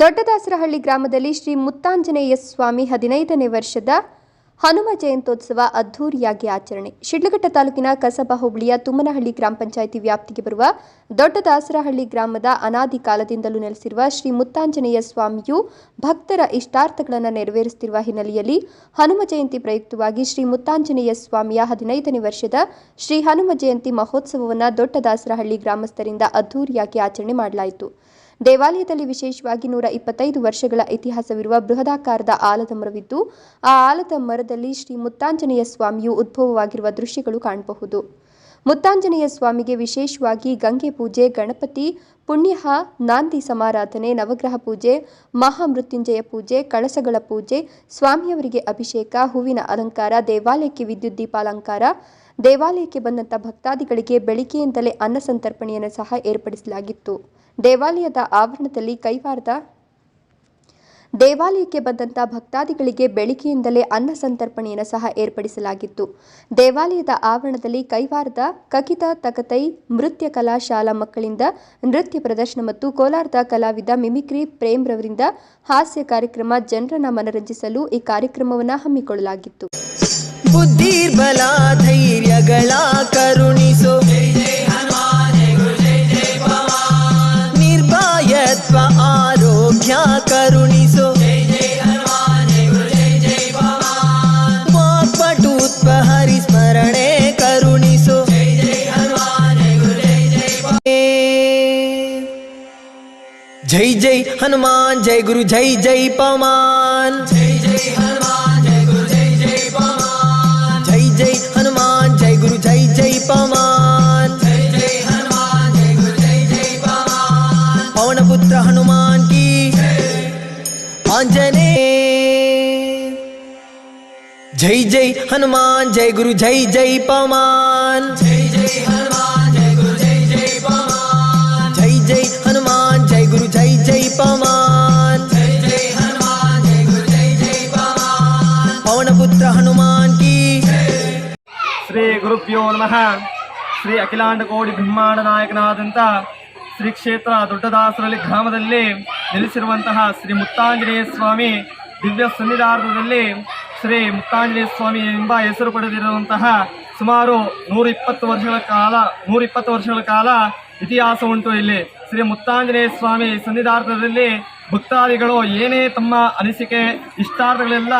ದೊಡ್ಡದಾಸರಹಳ್ಳಿ ಗ್ರಾಮದಲ್ಲಿ ಶ್ರೀ ಮುತ್ತಾಂಜನೇಯ ಸ್ವಾಮಿ ಹದಿನೈದನೇ ವರ್ಷದ ಹನುಮ ಜಯಂತ್ಯೋತ್ಸವ ಅದ್ಧೂರಿಯಾಗಿ ಆಚರಣೆ. ಶಿಡ್ಲಘಟ್ಟ ತಾಲೂಕಿನ ಕಸಬಾ ಹೋಬಳಿಯ ತುಮ್ಮನಹಳ್ಳಿ ಗ್ರಾಮ ಪಂಚಾಯಿತಿ ವ್ಯಾಪ್ತಿಗೆ ಬರುವ ದೊಡ್ಡದಾಸರಹಳ್ಳಿ ಗ್ರಾಮದ ಅನಾದಿ ಕಾಲದಿಂದಲೂ ನೆಲೆಸಿರುವ ಶ್ರೀ ಮುತ್ತಾಂಜನೇಯ ಸ್ವಾಮಿಯು ಭಕ್ತರ ಇಷ್ಟಾರ್ಥಗಳನ್ನು ನೆರವೇರಿಸುತ್ತಿರುವ ಹಿನ್ನೆಲೆಯಲ್ಲಿ ಹನುಮ ಜಯಂತಿ ಪ್ರಯುಕ್ತವಾಗಿ ಶ್ರೀ ಮುತ್ತಾಂಜನೇಯ ಸ್ವಾಮಿಯ ಹದಿನೈದನೇ ವರ್ಷದ ಶ್ರೀ ಹನುಮ ಜಯಂತಿ ಮಹೋತ್ಸವವನ್ನು ದೊಡ್ಡದಾಸರಹಳ್ಳಿ ಗ್ರಾಮಸ್ಥರಿಂದ ಅದ್ಧೂರಿಯಾಗಿ ಆಚರಣೆ ಮಾಡಲಾಯಿತು. ದೇವಾಲಯದಲ್ಲಿ ವಿಶೇಷವಾಗಿ ನೂರ ಇಪ್ಪತ್ತೈದು ವರ್ಷಗಳ ಇತಿಹಾಸವಿರುವ ಬೃಹದಾಕಾರದ ಆಲದ ಮರವಿದ್ದು, ಆ ಆಲದ ಮರದಲ್ಲಿ ಶ್ರೀ ಮುತ್ತಾಂಜನೇಯ ಸ್ವಾಮಿಯು ಉದ್ಭವವಾಗಿರುವ ದೃಶ್ಯಗಳು ಕಾಣಬಹುದು. ಮುತ್ತಾಂಜನೇಯ ಸ್ವಾಮಿಗೆ ವಿಶೇಷವಾಗಿ ಗಂಗೆ ಪೂಜೆ, ಗಣಪತಿ, ಪುಣ್ಯಹ, ನಾಂದಿ ಸಮಾರಾಧನೆ, ನವಗ್ರಹ ಪೂಜೆ, ಮಹಾಮೃತ್ಯುಂಜಯ ಪೂಜೆ, ಕಳಸಗಳ ಪೂಜೆ, ಸ್ವಾಮಿಯವರಿಗೆ ಅಭಿಷೇಕ, ಹೂವಿನ ಅಲಂಕಾರ, ದೇವಾಲಯಕ್ಕೆ ವಿದ್ಯುತ್ ದೀಪಾಲಂಕಾರ ದೇವಾಲಯಕ್ಕೆ ಬಂದಂತ ಭಕ್ತಾದಿಗಳಿಗೆ ಬೆಳಿಗ್ಗೆಯಿಂದಲೇ ಅನ್ನ ಸಂತರ್ಪಣೆಯನ್ನು ಸಹ ಏರ್ಪಡಿಸಲಾಗಿತ್ತು. ದೇವಾಲಯದ ಆವರಣದಲ್ಲಿ ಕೈವಾರದ ದೇವಾಲಯಕ್ಕೆ ಬಂದಂತ ಭಕ್ತಾದಿಗಳಿಗೆ ಬೆಳಿಗ್ಗೆಯಿಂದಲೇ ಅನ್ನ ಸಂತರ್ಪಣೆಯನ್ನು ಸಹ ಏರ್ಪಡಿಸಲಾಗಿತ್ತು. ದೇವಾಲಯದ ಆವರಣದಲ್ಲಿ ಕೈವಾರದ ಕಕಿತ, ತಕತೈ, ನೃತ್ಯ ಕಲಾ ಶಾಲಾ ಮಕ್ಕಳಿಂದ ನೃತ್ಯ ಪ್ರದರ್ಶನ ಮತ್ತು ಕೋಲಾರದ ಕಲಾವಿದ ಮಿಮಿಕ್ರಿ ಪ್ರೇಮ್ ರವರಿಂದ ಹಾಸ್ಯ ಕಾರ್ಯಕ್ರಮ ಜನರನ್ನ ಮನರಂಜಿಸಲು ಈ ಕಾರ್ಯಕ್ರಮವನ್ನು ಹಮ್ಮಿಕೊಳ್ಳಲಾಗಿತ್ತು. जय जय हनुमान जय गुरु जय जय पमान जय जय हनुमान जय गुरु जय जय पमान जय जय हनुमान जय गुरु जय जय जय जय हनुमान जय गुरु जय जय पुत्र हनुमान की आंजने जय जय हनुमान जय गुरु जय जय पमान जय ಪವಮಾನ್ ಪವನ ಪುತ್ರ ಹನುಮಾನ್ ಕಿ ಶ್ರೀ ಗುರುಭ್ಯೋ ನಮಃ. ಶ್ರೀ ಅಖಿಲಾಂಡ ಕೋಡಿ ಬ್ರಹ್ಮಾಂಡ ನಾಯಕನಾದಂತ ಶ್ರೀ ಕ್ಷೇತ್ರ ದೊಡ್ಡದಾಸರಲ್ಲಿ ಗ್ರಾಮದಲ್ಲಿ ನೆಲೆಸಿರುವಂತಹ ಶ್ರೀ ಮುತ್ತಾಂಜನೇಯ ಸ್ವಾಮಿ ದಿವ್ಯ ಸನ್ನಿಧಾನದಲ್ಲಿ ಶ್ರೀ ಮುತ್ತಾಂಜನೇಯ ಸ್ವಾಮಿ ಎಂಬ ಹೆಸರು ಪಡೆದಿರುವಂತಹ ಸುಮಾರು ನೂರ ಇಪ್ಪತ್ತು ವರ್ಷಗಳ ಕಾಲ ನೂರ ಇಪ್ಪತ್ತು ವರ್ಷಗಳ ಕಾಲ ಇತಿಹಾಸ ಉಂಟು ಇಲ್ಲಿ. ಶ್ರೀ ಮುತ್ತಾಂಜನೇಯ ಸ್ವಾಮಿ ಸನ್ನಿಧಾನದಲ್ಲಿ ಭಕ್ತಾದಿಗಳು ಏನೇ ತಮ್ಮ ಅನಿಸಿಕೆ, ಇಷ್ಟಾರ್ಥಗಳೆಲ್ಲ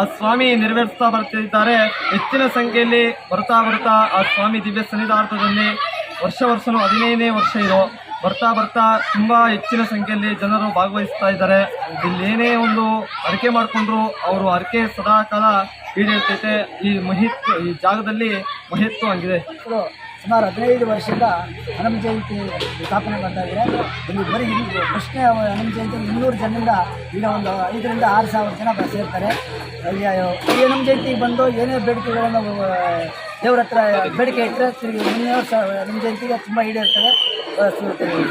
ಆ ಸ್ವಾಮಿ ನೆರವೇರಿಸ್ತಾ ಬರ್ತಿದ್ದಾರೆ. ಹೆಚ್ಚಿನ ಸಂಖ್ಯೆಯಲ್ಲಿ ಬರ್ತಾ ಬರ್ತಾ ಆ ಸ್ವಾಮಿ ದಿವ್ಯ ಸನ್ನಿಧಾರ್ಥದಲ್ಲಿ ವರ್ಷ ವರ್ಷನೂ ಹದಿನೈದನೇ ವರ್ಷ ಇದು. ಬರ್ತಾ ಬರ್ತಾ ತುಂಬ ಹೆಚ್ಚಿನ ಸಂಖ್ಯೆಯಲ್ಲಿ ಜನರು ಭಾಗವಹಿಸ್ತಾ ಇದ್ದಾರೆ. ಇಲ್ಲೇನೇ ಒಂದು ಅರಕೆ ಮಾಡಿಕೊಂಡ್ರು, ಅವರು ಅರಕೆ ಸದಾ ಕಾಲ ಈಡೇರ್ತೈತೆ. ಈ ಮಹಿತ್ ಈ ಜಾಗದಲ್ಲಿ ಮಹಿತ್ವ ಇವರು ಸುಮಾರು ಹದಿನೈದು ವರ್ಷದಿಂದ ಹನುಮ ಜಯಂತಿ ಸ್ಥಾಪನೆ ಮಾಡ್ತಾ ಇದ್ದಾರೆ. ಇಲ್ಲಿ ಬರೀ ಇಲ್ಲಿ ಪ್ರಶ್ನೆ ಹನುಮ ಜಯಂತಿ ಇನ್ನೂರು ಜನರಿಂದ ಈಗ ಒಂದು ಐದರಿಂದ ಆರು ಸಾವಿರ ಜನ ಸೇರ್ತಾರೆ. ಈ ಹನುಮ ಜಯಂತಿಗೆ ಬಂದು ಏನೇ ಬೇಡಿಕೆಗಳನ್ನು ದೇವ್ರ ಹತ್ರ ಬೇಡಿಕೆ ಇಟ್ಟರೆ ತಿರುಗಿ ಮುಂದಿನ ವರ್ಷ ಹನುಮ ಜಯಂತಿಗೆ ತುಂಬ ಈಡೇರ್ತಾರೆ.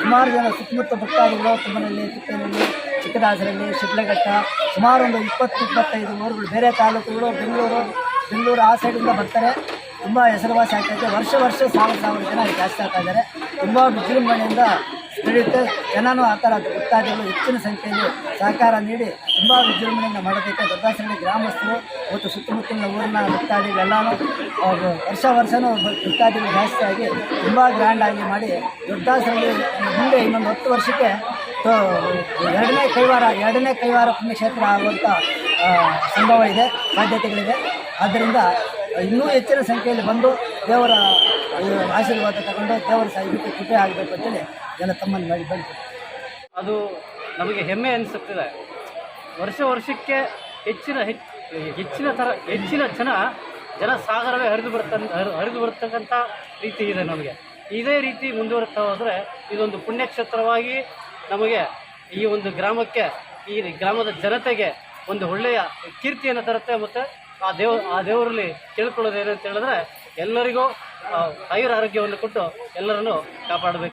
ಸುಮಾರು ಜನ ಸುತ್ತಮುತ್ತ ಭಕ್ತಾದಿಗಳು ತುಂಬನಲ್ಲಿ ಚಿಕ್ಕನಲ್ಲಿ ಚಿಕ್ಕದಾಸರಲ್ಲಿ ಶಿಡ್ಲಘಟ್ಟ, ಸುಮಾರು ಒಂದು ಇಪ್ಪತ್ತು ಇಪ್ಪತ್ತೈದು ಊರುಗಳು, ಬೇರೆ ತಾಲೂಕುಗಳು, ಬೆಂಗಳೂರು ಬೆಂಗಳೂರು ಆ ಸೈಡಿಂದ ಬರ್ತಾರೆ. ತುಂಬ ಹೆಸರುವಾಸಿ ಆಗ್ತೈತೆ. ವರ್ಷ ವರ್ಷ ಸಾವಿರ ಸಾವಿರ ಜನ ಜಾಸ್ತಿ ಆಗ್ತಾ ಇದ್ದಾರೆ. ತುಂಬ ವಿಜೃಂಭಣೆಯಿಂದ ನಡೆಯುತ್ತೆ. ಜನನೂ ಆ ಥರ ಭಕ್ತಾದಿಗಳು ಹೆಚ್ಚಿನ ಸಂಖ್ಯೆಯಲ್ಲಿ ಸಹಕಾರ ನೀಡಿ ತುಂಬ ವಿಜೃಂಭಣೆಯಿಂದ ಮಾಡೋದಕ್ಕೆ ದೊಡ್ಡಾಸರಳ್ಳಿ ಗ್ರಾಮಸ್ಥರು ಮತ್ತು ಸುತ್ತಮುತ್ತಲಿನ ಊರಿನ ಭಕ್ತಾದಿಗಳೆಲ್ಲನೂ, ಅವರು ವರ್ಷ ವರ್ಷವೂ ಭಕ್ತಾದಿಗಳು ಜಾಸ್ತಿ ಆಗಿ ತುಂಬ ಗ್ರ್ಯಾಂಡಾಗಿ ಮಾಡಿ ದೊಡ್ಡಾಸರಳ್ಳಿ ಮುಂದೆ ಇನ್ನೊಂದು ಹತ್ತು ವರ್ಷಕ್ಕೆ ಎರಡನೇ ಕೈವಾರ ಎರಡನೇ ಕೈವಾರ ಪುಣ್ಯಕ್ಷೇತ್ರ ಆಗುವಂಥ ಸಂಭವ ಇದೆ, ಸಾಧ್ಯತೆಗಳಿದೆ. ಆದ್ದರಿಂದ ಇನ್ನೂ ಹೆಚ್ಚಿನ ಸಂಖ್ಯೆಯಲ್ಲಿ ಬಂದು ದೇವರ ಆಶೀರ್ವಾದ ತಗೊಂಡು ದೇವರ ಸಾಹಿತ್ಯಕ್ಕೆ ಕೃಪೆ ಆಗಬೇಕು ಅಂತೇಳಿ ಜನ ತಮ್ಮನ್ನು ಮಾಡಿ ಬಂತು ಅದು ನಮಗೆ ಹೆಮ್ಮೆ ಅನಿಸುತ್ತಿದೆ. ವರ್ಷ ವರ್ಷಕ್ಕೆ ಹೆಚ್ಚಿನ ಹೆಚ್ಚ್ ಹೆಚ್ಚಿನ ಥರ, ಹೆಚ್ಚಿನ ಜನ ಜನಸಾಗರವೇ ಹರಿದು ಬರ್ತ ಹರಿದು ಬರ್ತಕ್ಕಂಥ ರೀತಿ ಇದೆ ನಮಗೆ. ಇದೇ ರೀತಿ ಮುಂದುವರಿತಾ ಹೋದರೆ ಇದೊಂದು ಪುಣ್ಯಕ್ಷೇತ್ರವಾಗಿ ನಮಗೆ ಈ ಒಂದು ಗ್ರಾಮಕ್ಕೆ, ಈ ಗ್ರಾಮದ ಜನತೆಗೆ ಒಂದು ಒಳ್ಳೆಯ ಕೀರ್ತಿಯನ್ನು ತರುತ್ತೆ ಮತ್ತು ಆ ದೇವ್ ಆ ದೇವರಲ್ಲಿ ಕೇಳ್ಕೊಳ್ಳೋದೇನು ಅಂತ ಹೇಳಿದ್ರೆ ಎಲ್ಲರಿಗೂ ಆಯುರ ಆರೋಗ್ಯವನ್ನು ಕೊಟ್ಟು ಎಲ್ಲರನ್ನು ಕಾಪಾಡಬೇಕು.